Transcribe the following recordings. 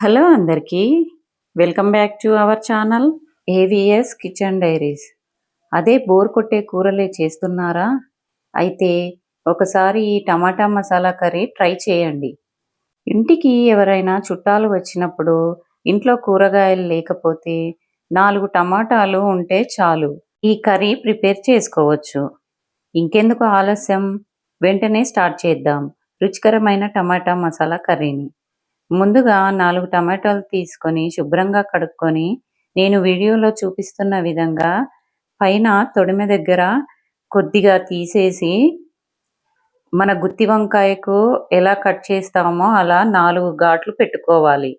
Hello అందరికీ. Welcome back to our channel AVS kitchen diaries. అదే bore కొట్టే కూరలే చేస్తున్నారా? అయితే ఒకసారి ఈ టమాటా మసాలా కర్రీ ట్రై చేయండి. ఇంటికి ఎవరైనా చుట్టాలు వచ్చినప్పుడు ఇంట్లో కూరగాయలు లేకపోతే నాలుగు టమాటాలు ఉంటే చాలు. ఈ కర్రీ ప్రిపేర్ చేసుకోవచ్చు. ఇంకెందుకు ఆలస్యం? వెంటనే స్టార్ట్ చేద్దాం. రుచికరమైన టమాటా మసాలా కర్రీని. ముందుగా నాలుగు టమాటాలు తీసుకొని శుభ్రంగా కడుక్కొని నేను వీడియోలో చూపిస్తున్న విధంగా పైన తొడిమె దగ్గర కొద్దిగా తీసేసి మన గుత్తి వంకాయకు ఎలా కట్ చేస్తామో అలా నాలుగు ఘాట్లు పెట్టుకోవాలి.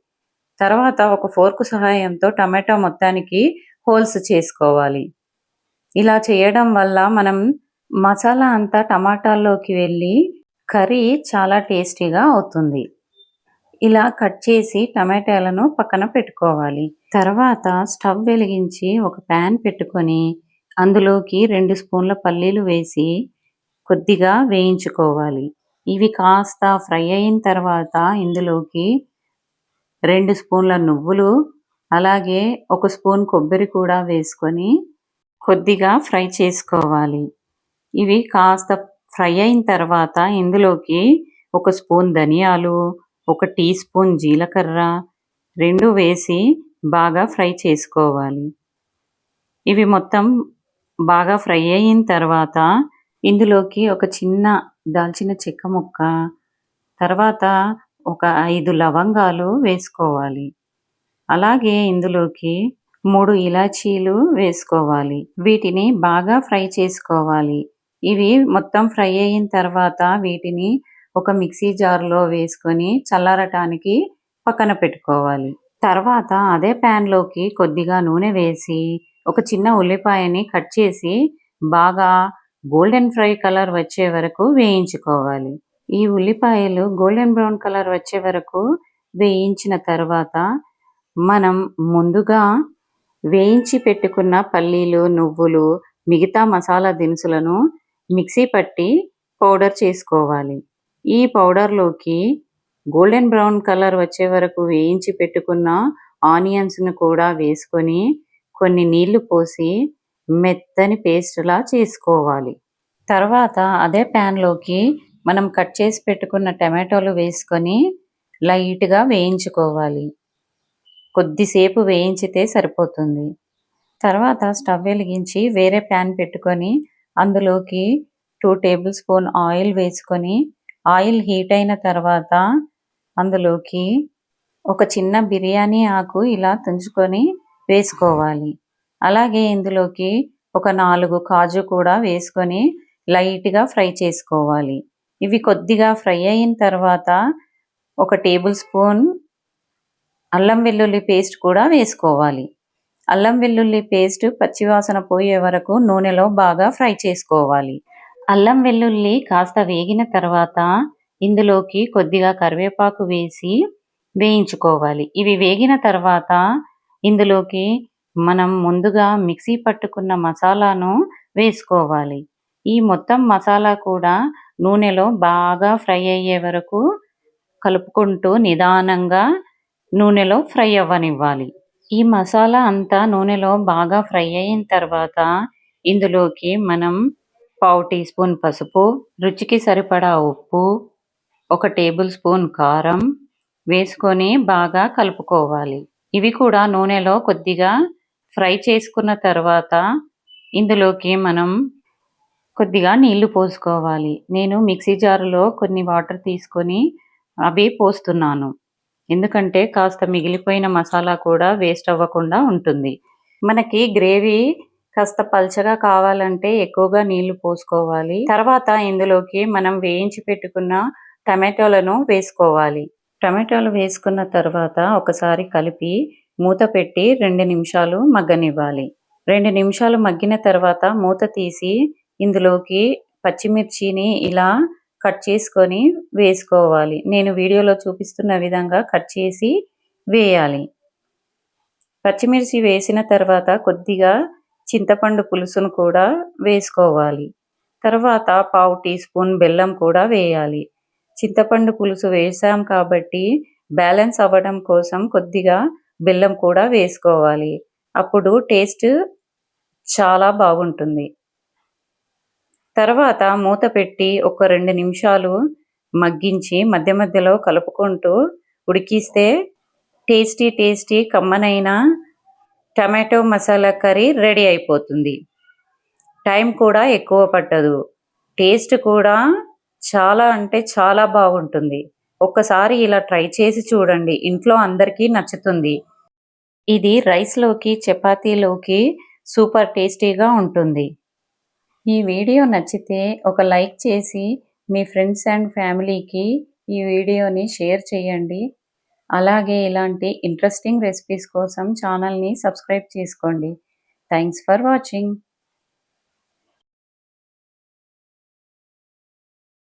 తర్వాత ఒక ఫోర్క్ సహాయంతో టమాటా మొత్తానికి హోల్స్ చేసుకోవాలి. ఇలా చేయడం వల్ల మనం మసాలా అంతా టమాటాల్లోకి వెళ్ళి కర్రీ చాలా టేస్టీగా అవుతుంది. ఇలా కట్ చేసి టమాటాలను పక్కన పెట్టుకోవాలి. తర్వాత స్టవ్ వెలిగించి ఒక ప్యాన్ పెట్టుకొని అందులోకి రెండు స్పూన్ల పల్లీలు వేసి కొద్దిగా వేయించుకోవాలి. ఇవి కాస్త ఫ్రై అయిన తర్వాత ఇందులోకి రెండు స్పూన్ల నువ్వులు అలాగే ఒక స్పూన్ కొబ్బరి కూడా వేసుకొని కొద్దిగా ఫ్రై చేసుకోవాలి. ఇవి కాస్త ఫ్రై అయిన తర్వాత ఇందులోకి ఒక స్పూన్ ధనియాలు ఒక టీ స్పూన్ జీలకర్ర రెండు వేసి బాగా ఫ్రై చేసుకోవాలి. ఇవి మొత్తం బాగా ఫ్రై అయిన తర్వాత ఇందులోకి ఒక చిన్న దాల్చిన చెక్క ముక్క తర్వాత ఒక ఐదు లవంగాలు వేసుకోవాలి. అలాగే ఇందులోకి మూడు ఇలాచీలు వేసుకోవాలి. వీటిని బాగా ఫ్రై చేసుకోవాలి. ఇవి మొత్తం ఫ్రై అయిన తర్వాత వీటిని ఒక మిక్సీ జార్లో వేసుకొని చల్లారటానికి పక్కన పెట్టుకోవాలి. తర్వాత అదే ప్యాన్లోకి కొద్దిగా నూనె వేసి ఒక చిన్న ఉల్లిపాయని కట్ చేసి బాగా గోల్డెన్ ఫ్రై కలర్ వచ్చే వరకు వేయించుకోవాలి. ఈ ఉల్లిపాయలు గోల్డెన్ బ్రౌన్ కలర్ వచ్చే వరకు వేయించిన తర్వాత మనం ముందుగా వేయించి పెట్టుకున్న పల్లీలు నువ్వులు మిగతా మసాలా దినుసులను మిక్సీ పట్టి పౌడర్ చేసుకోవాలి. ఈ పౌడర్లోకి గోల్డెన్ బ్రౌన్ కలర్ వచ్చే వరకు వేయించి పెట్టుకున్న ఆనియన్స్ను కూడా వేసుకొని కొన్ని నీళ్ళు పోసి మెత్తని పేస్ట్లా చేసుకోవాలి. తర్వాత అదే ప్యాన్లోకి మనం కట్ చేసి పెట్టుకున్న టమాటోలు వేసుకొని లైట్గా వేయించుకోవాలి. కొద్దిసేపు వేయించితే సరిపోతుంది. తర్వాత స్టవ్ వెలిగించి వేరే ప్యాన్ పెట్టుకొని అందులోకి టూ టేబుల్ స్పూన్ ఆయిల్ వేసుకొని ఆయిల్ హీట్ అయిన తర్వాత అందులోకి ఒక చిన్న బిర్యానీ ఆకు ఇలా తుంచుకొని వేసుకోవాలి. అలాగే ఇందులోకి ఒక నాలుగు కాజు కూడా వేసుకొని లైట్గా ఫ్రై చేసుకోవాలి. ఇవి కొద్దిగా ఫ్రై అయిన తర్వాత ఒక టేబుల్ స్పూన్ అల్లం వెల్లుల్లి పేస్ట్ కూడా వేసుకోవాలి. అల్లం వెల్లుల్లి పేస్ట్ పచ్చివాసన పోయే వరకు నూనెలో బాగా ఫ్రై చేసుకోవాలి. అల్లం వెల్లుల్లి కాస్త వేగిన తర్వాత ఇందులోకి కొద్దిగా కరివేపాకు వేసి వేయించుకోవాలి. ఇవి వేగిన తర్వాత ఇందులోకి మనం ముందుగా మిక్సీ పట్టుకున్న మసాలాను వేసుకోవాలి. ఈ మొత్తం మసాలా కూడా నూనెలో బాగా ఫ్రై అయ్యే వరకు కలుపుకుంటూ నిదానంగా నూనెలో ఫ్రై అవ్వనివ్వాలి. ఈ మసాలా అంతా నూనెలో బాగా ఫ్రై అయిన తర్వాత ఇందులోకి మనం పావు టీ స్పూన్ పసుపు రుచికి సరిపడా ఉప్పు ఒక టేబుల్ స్పూన్ కారం వేసుకొని బాగా కలుపుకోవాలి. ఇవి కూడా నూనెలో కొద్దిగా ఫ్రై చేసుకున్న తర్వాత ఇందులోకి మనం కొద్దిగా నీళ్ళు పోసుకోవాలి. నేను మిక్సీ జారులో కొన్ని వాటర్ తీసుకొని అవి పోస్తున్నాను. ఎందుకంటే కాస్త మిగిలిపోయిన మసాలా కూడా వేస్ట్ అవ్వకుండా ఉంటుంది. మనకి గ్రేవీ కాస్త పల్చగా కావాలంటే ఎక్కువగా నీళ్ళు పోసుకోవాలి. తర్వాత ఇందులోకి మనం వేయించి పెట్టుకున్న టమాటోలను వేసుకోవాలి. టమాటోలు వేసుకున్న తర్వాత ఒకసారి కలిపి మూత పెట్టి రెండు నిమిషాలు మగ్గనివ్వాలి. రెండు నిమిషాలు మగ్గిన తర్వాత మూత తీసి ఇందులోకి పచ్చిమిర్చిని ఇలా కట్ చేసుకొని వేసుకోవాలి. నేను వీడియోలో చూపిస్తున్న విధంగా కట్ చేసి వేయాలి. పచ్చిమిర్చి వేసిన తర్వాత కొద్దిగా చింతపండు పులుసును కూడా వేసుకోవాలి. తర్వాత పావు టీ స్పూన్ బెల్లం కూడా వేయాలి. చింతపండు పులుసు వేసాం కాబట్టి బ్యాలెన్స్ అవ్వడం కోసం కొద్దిగా బెల్లం కూడా వేసుకోవాలి. అప్పుడు టేస్ట్ చాలా బాగుంటుంది. తర్వాత మూత పెట్టి ఒక రెండు నిమిషాలు మగ్గించి మధ్య మధ్యలో కలుపుకుంటూ ఉడికిస్తే టేస్టీ టేస్టీ కమ్మనైన టమాటో మసాలా కర్రీ రెడీ అయిపోతుంది. టైం కూడా ఎక్కువ పట్టదు. టేస్ట్ కూడా చాలా అంటే చాలా బాగుంటుంది. ఒక్కసారి ఇలా ట్రై చేసి చూడండి. ఇంట్లో అందరికీ నచ్చుతుంది. ఇది రైస్లోకి చపాతీలోకి సూపర్ టేస్టీగా ఉంటుంది. ఈ వీడియో నచ్చితే ఒక లైక్ చేసి మీ ఫ్రెండ్స్ అండ్ ఫ్యామిలీకి ఈ వీడియోని షేర్ చేయండి. అలాగే ఇలాంటి ఇంట్రెస్టింగ్ రెసిపీస్ కోసం ఛానల్ని సబ్స్క్రైబ్ చేసుకోండి. Thanks for watching